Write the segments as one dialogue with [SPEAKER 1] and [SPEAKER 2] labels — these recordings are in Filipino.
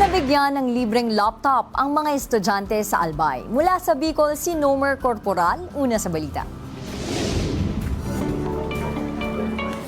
[SPEAKER 1] Binigyan ng libreng laptop ang mga estudyante sa Albay. Mula sa Bicol, si Nomer Corporal, una sa balita.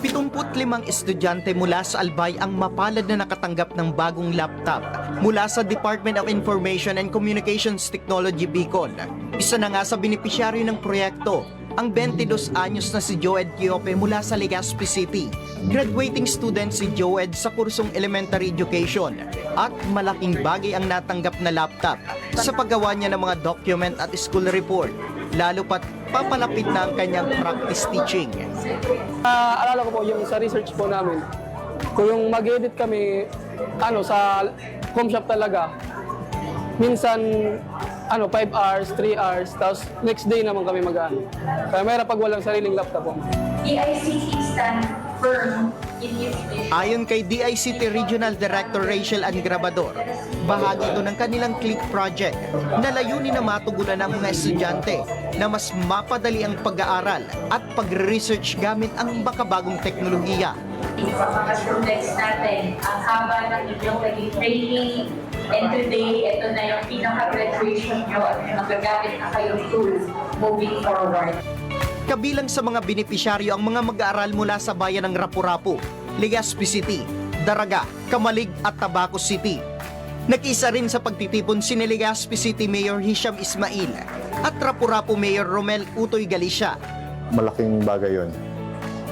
[SPEAKER 2] 75 estudyante mula sa Albay ang mapalad na nakatanggap ng bagong laptop mula sa Department of Information and Communications Technology Bicol. Isa na nga sa benepisyaryo ng proyekto, ang 22 anyos na si Joed Quiope mula sa Legazpi City. Graduating student si Joed sa kursong Elementary Education at malaking bagay ang natanggap na laptop sa paggawa niya ng mga document at school report, lalo pat papalapit na ang kanyang practice teaching.
[SPEAKER 3] Ah, alala ko po yung sa research po namin, kung yung mag-edit kami ano sa home shop talaga, minsan ano 5 hours, 3 hours, tapos next day naman kami mag Kaya mayroon pag walang sariling laptop po.
[SPEAKER 4] DICT stand firm in its.
[SPEAKER 2] Ayon kay DICT Regional Director Rachel Angrabador, bahagi ito ng kanilang CLICK project na layunin na matugunan ng mga estudyante na mas mapadali ang pag-aaral at pag-research gamit ang makabagong teknolohiya.
[SPEAKER 4] Sa mga students natin, ang haba ng inyong naging training, and today, ito na yung pinaka-graduation nyo at magagamit na kayong tools moving forward.
[SPEAKER 2] Kabilang sa mga benepisyaryo ang mga mag-aaral mula sa bayan ng Rapu-Rapu, Legazpi City, Daraga, Kamalig at Tabaco City. Nakisa rin sa pagtitipon si Legazpi City Mayor Hisham Ismail at Rapu-Rapu Mayor Romel Utoy Galicia.
[SPEAKER 5] malaking bagay yon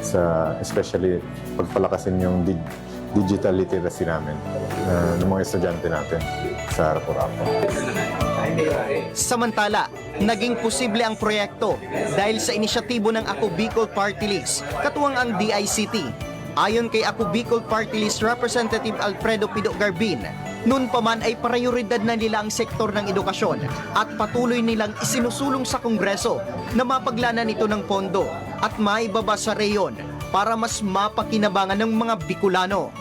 [SPEAKER 5] sa especially pagpalakasin yung dig- digital literacy namin uh, ng mga estudyante natin sa Rapo-Rapo.
[SPEAKER 2] Samantala, naging posible ang proyekto dahil sa inisyatibo ng Ako Bicol Party List, katuwang ang DICT. Ayon kay Ako Bicol Party List Representative Alfredo Pido Garbin, noon pa man ay prioridad na nila ang sektor ng edukasyon at patuloy nilang isinusulong sa Kongreso na mapaglanan ito ng pondo at maibaba sa reyon para mas mapakinabangan ng mga Bicolano.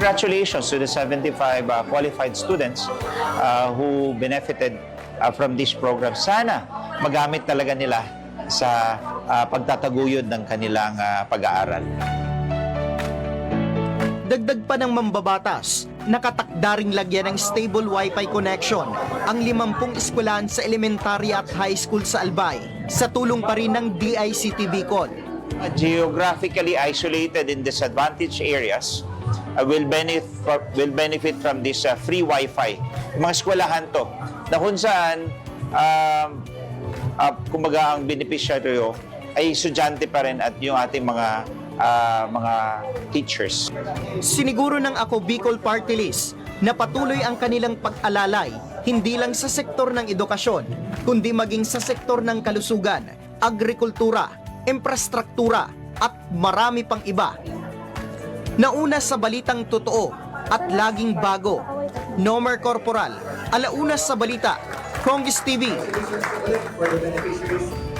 [SPEAKER 6] Congratulations to the 75 uh, qualified students uh, who benefited uh, from this program. Sana magamit talaga nila sa uh, pagtataguyod ng kanilang uh, pag-aaral.
[SPEAKER 2] Dagdag pa ng mambabatas, nakatakda ring lagyan ng stable wifi connection ang 50 eskwelahan sa elementary at high school sa Albay sa tulong pa rin ng DICT Bicol.
[SPEAKER 6] Uh, Geographically isolated in disadvantaged areas uh, will benefit will benefit from this uh, free Wi-Fi. Mga eskwelahan to na kung saan um, uh, kumbaga ang beneficiaryo ay estudyante pa rin at yung ating mga uh, mga teachers.
[SPEAKER 2] Siniguro ng Ako Bicol Party List na patuloy ang kanilang pag-alalay hindi lang sa sektor ng edukasyon, kundi maging sa sektor ng kalusugan, agrikultura, infrastruktura at marami pang iba. Nauna sa balitang totoo at laging bago, Nomer Corporal, alauna sa balita, Congress TV.